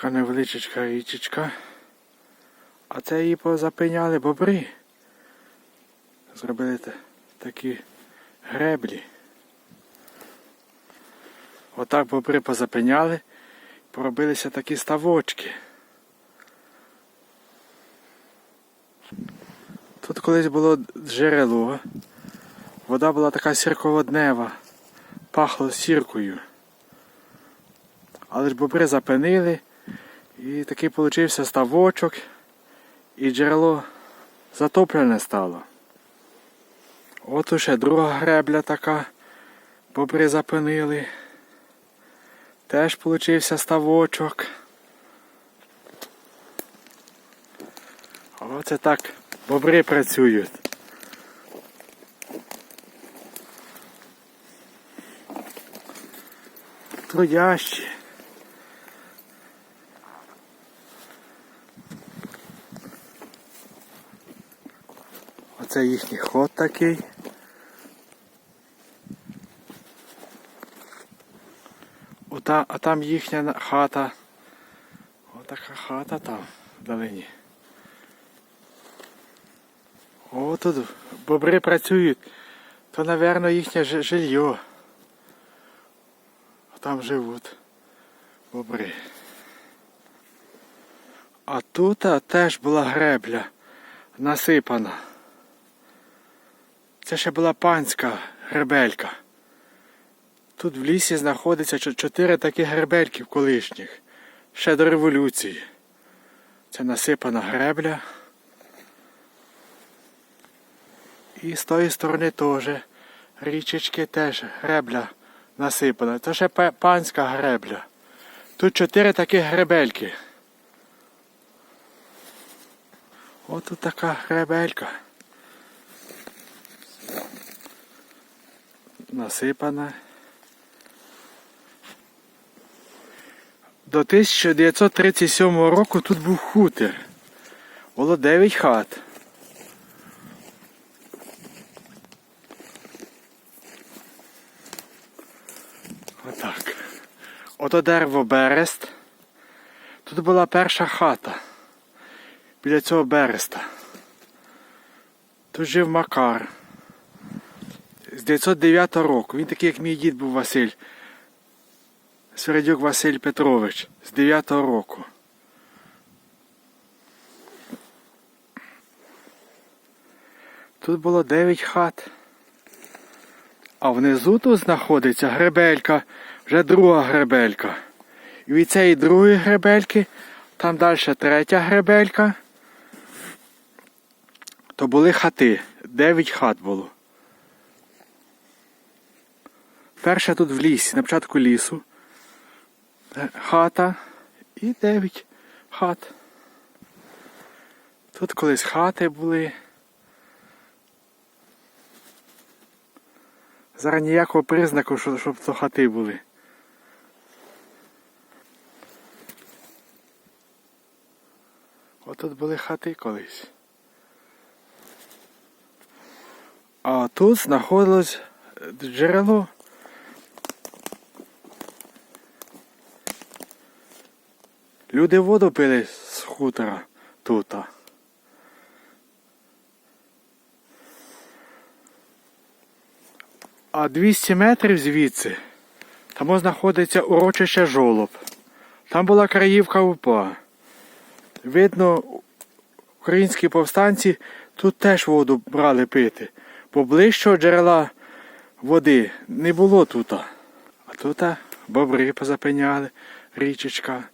Така невеличка річечка. А це її позапиняли бобри. Зробили такі греблі. Отак бобри позапиняли, поробилися такі ставочки. Тут колись було джерело. Вода була така сірководнева, пахло сіркою. Але ж бобри запинили, і такий получився ставочок, і джерело затоплене стало. От уже друга гребля така, бобри запинили. Теж получився ставочок. Оце так бобри працюють. Трудящі. Оце їхній ход такий. Ота, а там їхня хата. Отака хата там вдалині. О, тут бобри працюють. То, напевно, їхнє жи- жилье. А Там живуть бобри. А тут теж була гребля насипана. Це ще була панська гребелька. Тут в лісі знаходиться чо- чотири такі гребельків колишніх. Ще до революції. Це насипана гребля. І з тої сторони теж річечки теж гребля насипана. Це ще панська гребля. Тут чотири такі гребельки. От тут така гребелька. Насипана. До 1937 року тут був хутір. Було 9 хат. Отак. Ото дерево берест. Тут була перша хата. Біля цього береста. Тут жив Макар. З 909 року. Він такий, як мій дід був Василь. Середюк Василь Петрович з 9 року. Тут було 9 хат. А внизу тут знаходиться гребелька, вже друга гребелька. І від цієї другої гребельки, там далі третя гребелька, то були хати. 9 хат було. Перша тут в лісі, на початку лісу. Е, Хата і 9 хат. Тут колись хати були. Зараз ніякого признаку, що- щоб то хати були. Отут були хати колись. А тут знаходилось джерело. Люди воду пили з хутора тут. А 200 метрів звідси там знаходиться урочище жолоб. Там була краївка УПА. Видно, українські повстанці тут теж воду брали пити. Бо ближчого джерела води не було тут. А тут бобри позапиняли, річечка.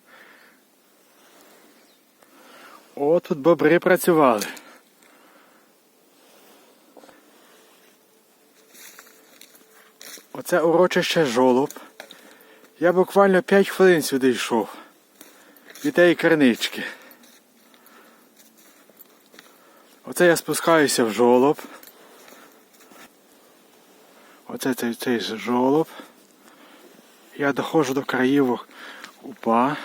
О, тут бобри працювали. Оце урочище жолоб. Я буквально 5 хвилин сюди йшов. Від тієї кернички. Оце я спускаюся в жолоб. Оце цей, цей жолоб. Я доходжу до краївок упа.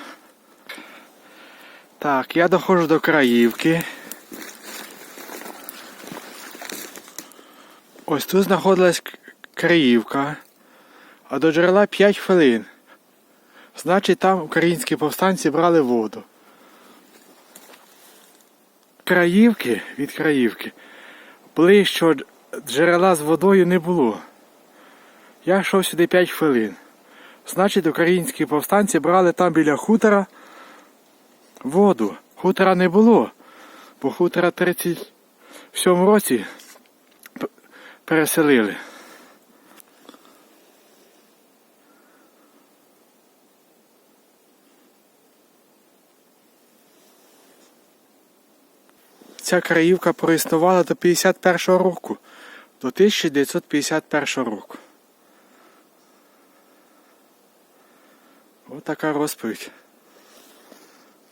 Так, я доходжу до краївки. Ось тут знаходилась краївка, а до джерела 5 хвилин. Значить, там українські повстанці брали воду. Краївки від краївки ближчого дж- джерела з водою не було. Я йшов сюди 5 хвилин. Значить, українські повстанці брали там біля хутора воду. Хутора не було, бо хутора в 37 році переселили. Ця краївка проіснувала до 51 року, до 1951 року. Ось така розповідь.